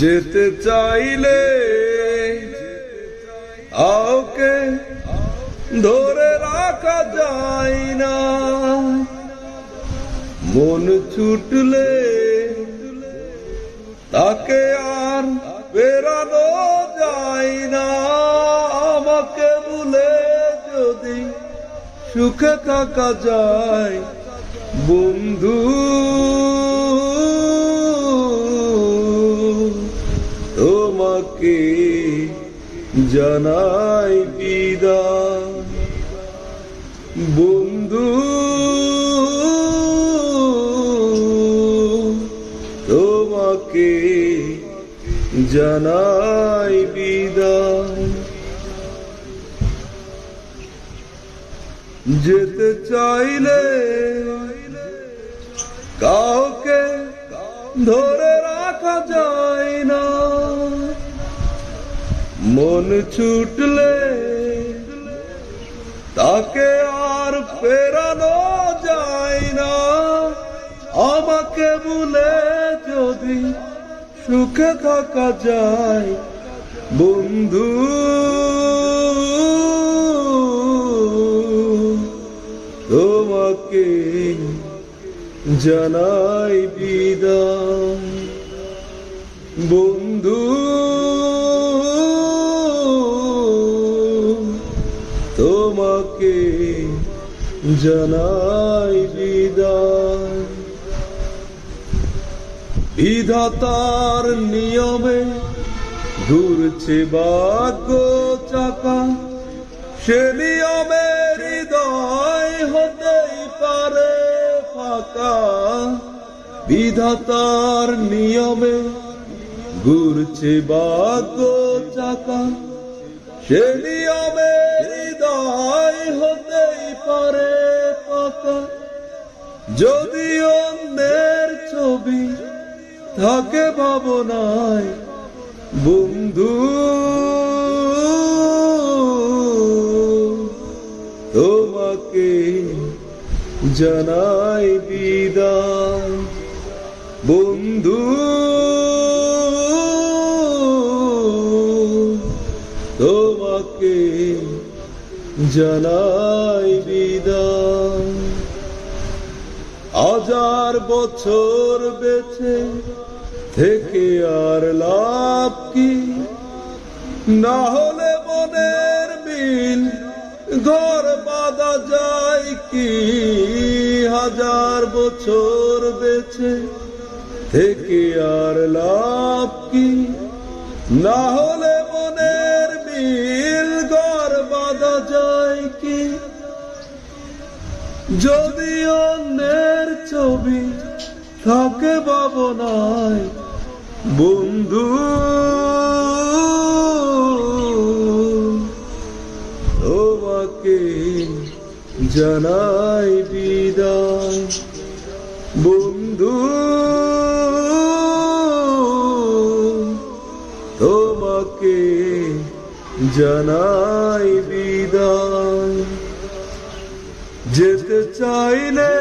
যেতে চাইলে আওকে ধরে রাখা যায় না। মন ছুটলে তাকে আর বেরানো যায় না। আমাকে ভুলে যদি সুখে থাকা যায়, বন্ধু। তোমাকে জানাই বিদায় বন্ধু তোমাকে জানাই বিদায় যেতে চাইলে কাউকে ধরে রাখা যায় না। মন ছুটলে তাকে আর ফেরানো যায় না। আমাকে ভুলে যদি সুখে থাকা যায়, বন্ধু। তোমাকে জানাই বিদায়, বন্ধু। জানাই বিদায়। বিধাতার নিয়মে ঘুরছে ভাগ্য চাকা। সে নিয়মে হৃদয় হতেই পারে ফাঁকা। বিধাতার নিয়মে ঘুরছে ভাগ্য চাকা। সে নিয়মে হৃদয় হতেই পারে যদি অন্যের ছবি থাকে ভাবনায় বন্ধু তোমাকে জানাই বিদায়। বন্ধু তোমাকে জানাই বিদায়। হাজার বছর বেঁচে থেকে আর লাভ কি? না হলে মনের মিল ঘর বাঁধা যায় কি? হাজার বছর বেঁচে থেকে আর লাভ কি? না হলে মনের মিল ঘর বাঁধা যায় কি? যদি অন্যের ছবি থাকে ভাবনায় বন্ধু। তোমাকে জানাই বিদায় বন্ধু। তোমাকে জানাই বিদায়। যেতে চাইলে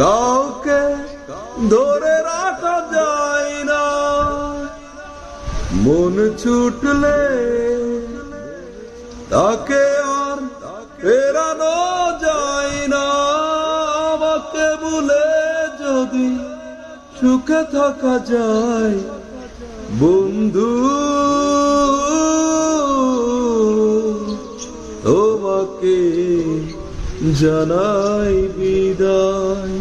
কাউকে ধরে রাখা যায় না। মন ছুটলে তাকে আর ফেরানো যায় না। আমাকে ভুলে যদি সুখে থাকা যায়, বন্ধু, তোমাকে জানাই বিদায়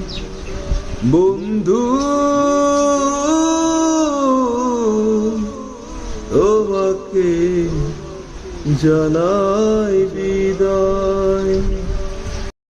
বন্ধু। তোমাকে জানাই বিদায়।